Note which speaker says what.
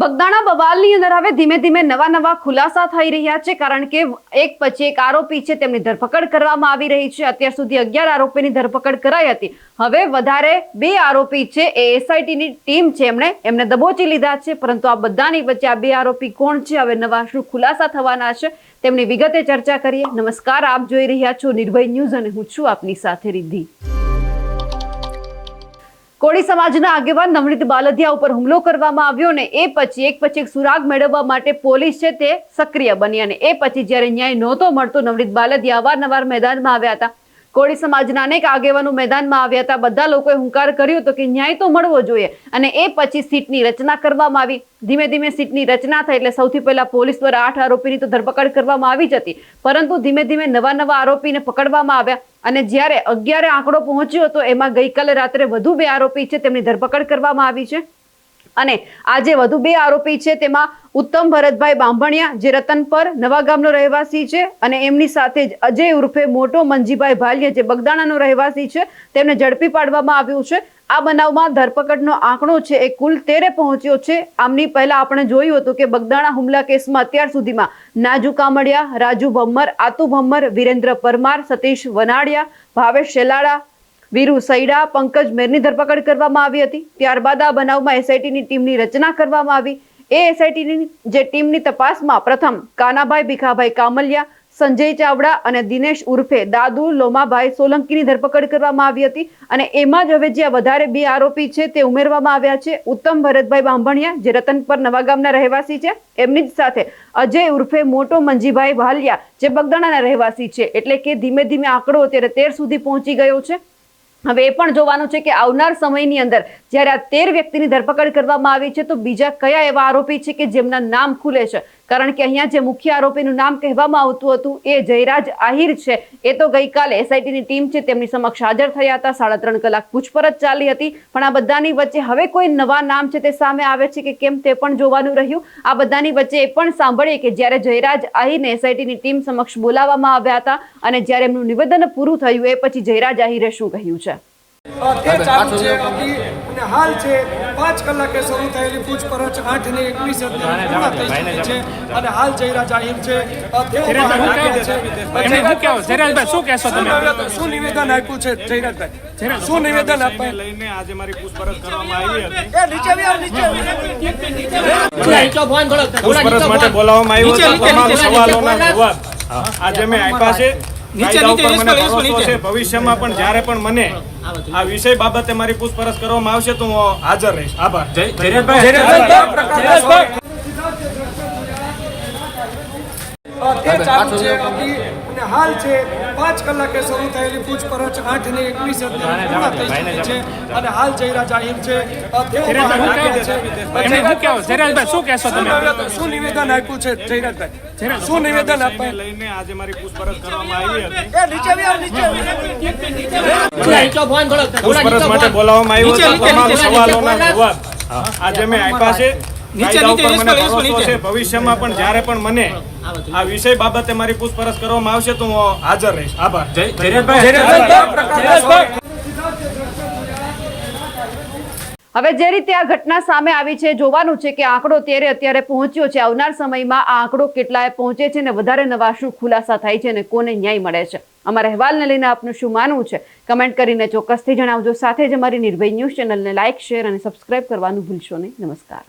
Speaker 1: બગદાણા બવાલની અંદર હવે ધીમે ધીમે નવા નવા ખુલાસા થઈ રહ્યા છે, કારણ કે એક પછી એક આરોપી છે, તેમની ધરપકડ કરવામાં આવી રહી છે. અત્યાર સુધી અગિયાર આરોપીની ધરપકડ કરાઈ હતી. હવે વધારે બે આરોપી છે, એ એસઆઈટીની ટીમ છે, એમણે એમને દબોચી લીધા છે, પરંતુ આ બધાની વચ્ચે આ બે આરોપી કોણ છે, હવે નવા શું ખુલાસા થવાના છે, તેમની વિગતે ચર્ચા કરીએ. નમસ્કાર, આપ જોઈ રહ્યા છો નિર્ભય ન્યૂઝ અને હું છું આપની સાથે રિદ્ધિ. કોળી સમાજના આગેવાન નવનીત બાલધિયા ઉપર હુમલો કરવામાં આવ્યો ને એ પછી એક પછી એક સુરાગ મેળવવા માટે પોલીસ છે તે સક્રિય બની અને એ પછી જ્યારે ન્યાય નહોતો મળતો, નવનીત બાલધિયા અવારનવાર મેદાનમાં આવ્યા હતા. કોળી સમાજના અનેક આગેવાનો મેદાનમાં આવ્યા હતા. બધા લોકોએ હુંકાર કર્યો હતો કે ન્યાય તો મળવો જોઈએ અને એ પછી સીટની રચના કરવામાં આવી. ધીમે ધીમે સીટની રચના થઈ એટલે સૌથી પહેલા પોલીસ દ્વારા આઠ આરોપીની તો ધરપકડ કરવામાં આવી જ હતી. પરંતુ ધીમે ધીમે નવા નવા આરોપીને પકડવામાં આવ્યા અને જ્યારે અગિયારે આંકડો પહોંચ્યો હતો એમાં ગઈકાલે રાત્રે વધુ બે આરોપી છે. તેમની ધરપકડ કરવામાં આવી છે. અને આજે વધુ બે આરોપી છે. તેમાં ઉત્તમ ભરતભાઈ બાંભણિયા, જે રતનપર નવા ગામનો રહેવાસી છે અને એમની સાથે જ અજય ઉર્ફે મોટો મંજીભાઈ ભાલિયા, જે બગદાણાનો રહેવાસી છે, તેમને ઝડપી પાડવામાં આવ્યું છે. આ બનાવમાં ધરપકડનો આંકડો છે એ કુલ તેરે પહોંચ્યો છે. આમની પહેલા આપણે જોયું હતું કે બગદાણા હુમલા કેસમાં અત્યાર સુધીમાં નાજુ કામડિયા, રાજુ ભમ્મર, આતુ ભમ્મર, વિરેન્દ્ર પરમાર, સતીશ વનાડિયા, ભાવેશ શેલાડા વીરુ સૈડા, પંકજ મેરની ધરપકડ કરવામાં આવી હતી. ત્યારબાદ આ બનાવમાં એસઆઈટીની ટીમની રચના કરવામાં આવી. એ એસઆઈટીની જે ટીમની તપાસમાં પ્રથમ કાનાભાઈ ભીખાભાઈ કામલિયા, સંજય ચાવડા અને દિનેશ ઉર્ફે દાદુ લોમાભાઈ સોલંકીની ધરપકડ કરવામાં આવી હતી અને એમાં જ હવે જે વધારે બે આરોપી છે તે ઉમેરવામાં આવ્યા છે. ઉત્તમ ભરતભાઈ બાંભણિયા, જે રતનપર નવાગામના રહેવાસી છે, એમની જ સાથે અજય ઉર્ફે મોટો મંજીભાઈ વાલિયા, જે બગદાણાના રહેવાસી છે. એટલે કે ધીમે ધીમે આંકડો અત્યારે તેર સુધી પહોંચી ગયો છે. હવે એ પણ જોવાનું છે કે આવનાર સમયની અંદર જ્યારે આ તેર વ્યક્તિની ધરપકડ કરવામાં આવી છે, તો બીજા કયા એવા આરોપી છે કે જેમના નામ ખુલે છે? કારણ કે અહીંયા જે મુખ્ય આરોપીનું નામ કહેવામાં આવતું હતું એ જયરાજ આહિર છે. એ તો ગઈકાલે એસઆઈટીની ટીમ છે તેમની સમક્ષ હાજર થયા હતા. સાડા ત્રણ કલાક પૂછપરછ ચાલી હતી. પણ આ બધાની વચ્ચે હવે કોઈ નવા નામ છે તે સામે આવે છે કે કેમ તે પણ જોવાનું રહ્યું. આ બધાની વચ્ચે એ પણ સાંભળીએ કે જ્યારે જયરાજ આહિરને એસઆઈટીની ટીમ સમક્ષ બોલાવવામાં આવ્યા હતા અને જ્યારે એમનું નિવેદન પૂરું થયું એ પછી જયરાજ આહિરે શું કહ્યું છે?
Speaker 2: તે ચાલુ છે હતી અને હાલ છે? પાંચ કલાકે શરૂ થયેલી પૂછપરછ આઠ ને એકવીસ પૂર્ણ થઈ ચૂકી છે. અને હાલ જયરા જાહેર છે
Speaker 3: શું કહેવું? જયરાજભાઈ, શું કહેશો તમે?
Speaker 2: શું નિવેદન- આપ્યું છે જયરાજભાઈ? શું નિવેદન આપવા
Speaker 4: લઈને આજે મારી પૂછપરછ કરવામાં આવી હતી.
Speaker 2: એ નીચે બી આવ, નીચે
Speaker 4: પૂછપરછ માટે બોલાવવામાં આવ્યો છે તમામ સવાલોના જવાબ આજે મેં આપ્યા છે. કાયદા ઉપર મને ભરોસો છે. ભવિષ્યમાં પણ જ્યારે પણ મને આ વિષય બાબતે મારી પૂછપરછ કરવામાં આવશે તો હું હાજર રહીશ. આભાર.
Speaker 2: હાલ છે પાંચ કલાકે શરૂ થયેલી પૂછપરછ આઠ ને એકવીસ પૂર્ણ થઈ ચૂકી છે અને હાલ જયરા જાહેર છે.
Speaker 3: શું કહેવું? જયરાજભાઈ, શું કહેશો તમે?
Speaker 2: શું નિવેદન- આપ્યું છે? જયરાજભાઈ શું નિવેદન આપવા
Speaker 4: લઈને આજે મારી પૂછપરછ કરવામાં આવી હતી. પૂછપરછ માટે બોલાવવામાં આવ્યો છે તમામ સવાલોના જવાબ. આજે મેં આપ્યા છે. કાયદા ઉપર મને ભરોસો છે ભવિષ્યમાં પણ જ્યારે પણ મને આ વિષય બાબતે મારી પૂછપરછ કરવામાં આવશે તો હું હાજર રહીશ. આભાર.
Speaker 1: હવે જે રીતે આ ઘટના સામે આવી છે જોવાનું છે કે આંકડો ત્યારે અત્યારે પહોંચ્યો છે. આવનાર સમયમાં આ આંકડો કેટલાએ પહોંચે છે ને વધારે નવા શું ખુલાસા થાય છે અને કોને ન્યાય મળે છે? અમારા અહેવાલને લઈને આપનું શું માનવું છે? કમેન્ટ કરીને ચોક્કસથી જણાવજો. સાથે જ અમારી નિર્ભય ન્યૂઝ ચેનલને લાઇક શેર અને સબસ્ક્રાઇબ કરવાનું ભૂલશો નહીં. નમસ્કાર.